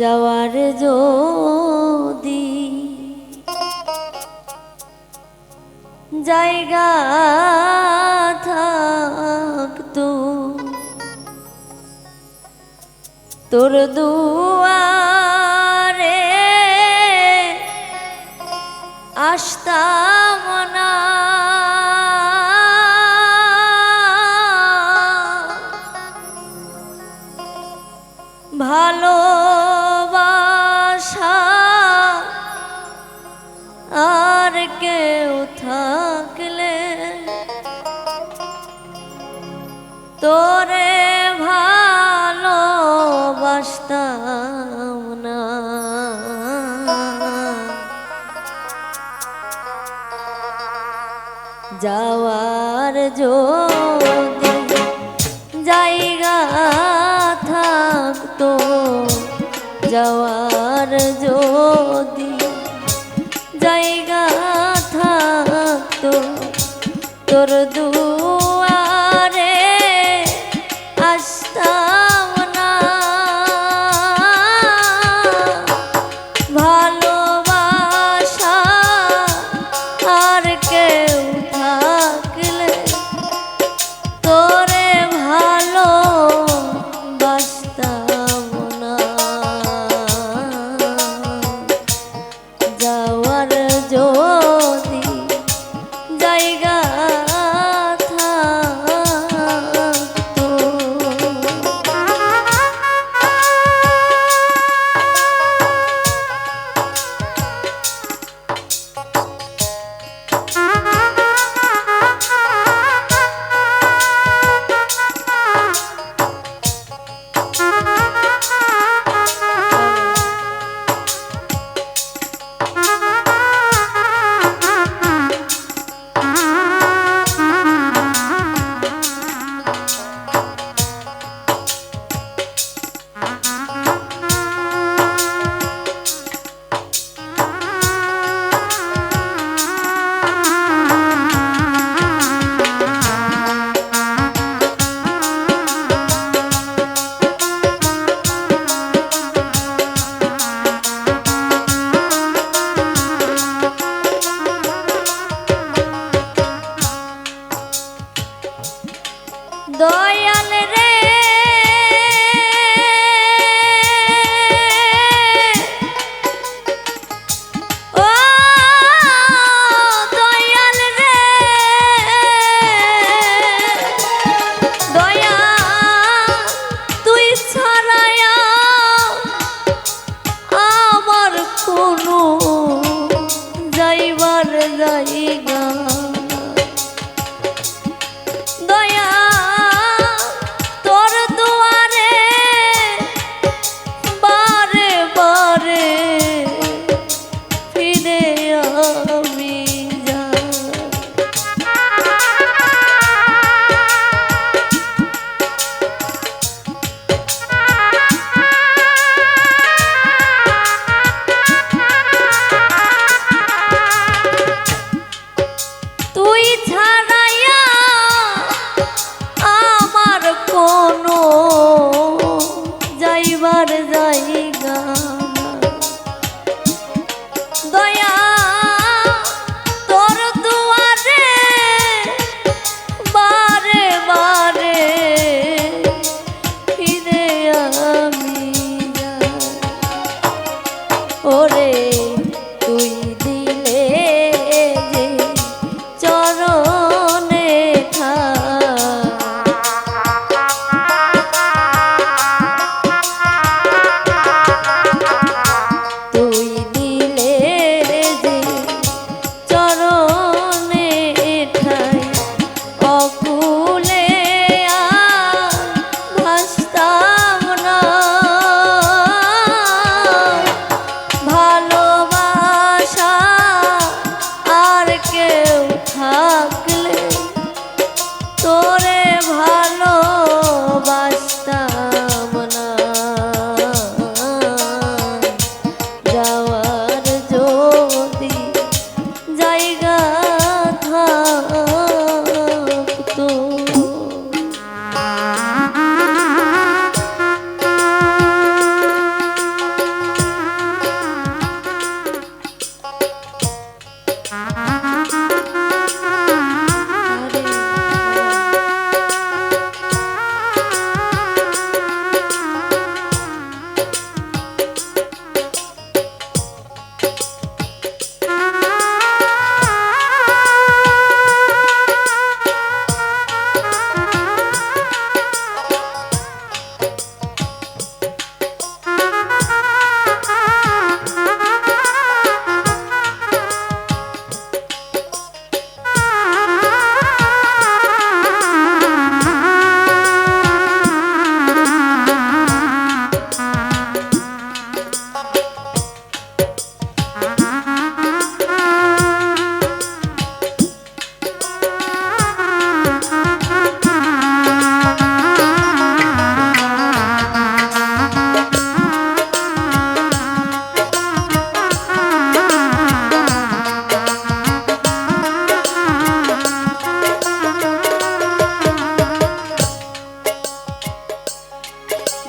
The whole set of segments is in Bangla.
যাওয়ার যদি জায়গা থাকতো তোর দুয়ারে আসতাম যাওয়ার যদি জায়গা থাকতো যাওয়ার জায়গা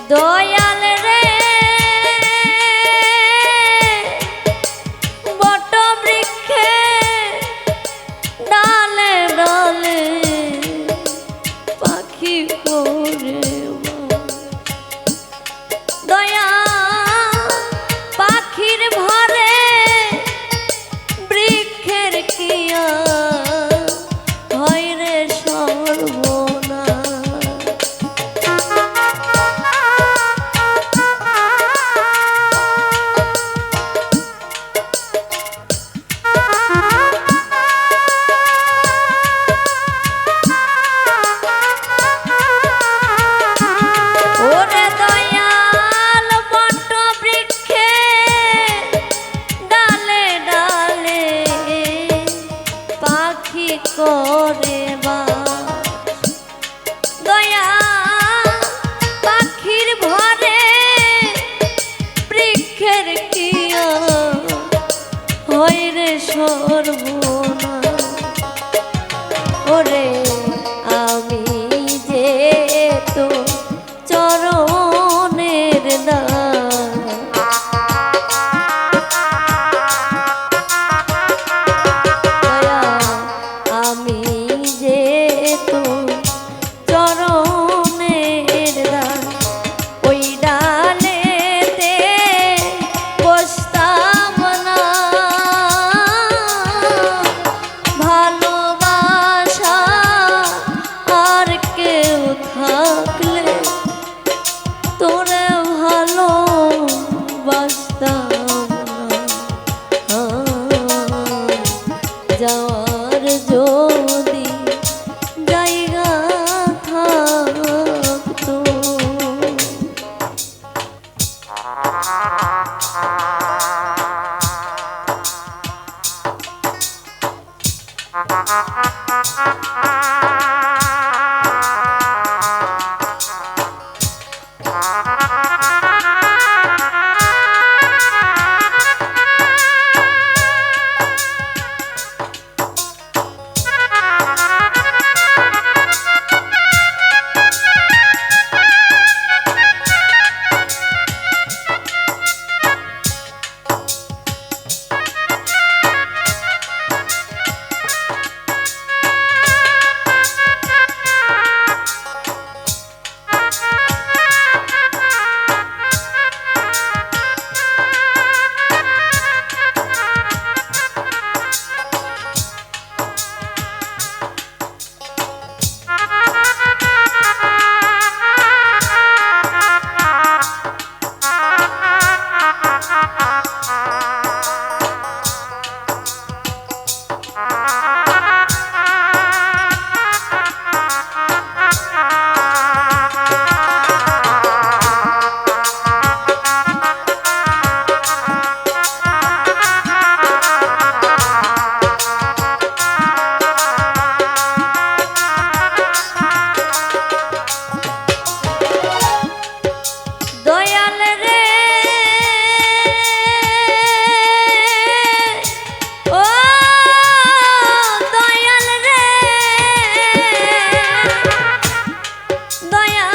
দয়াল Ah. দয়া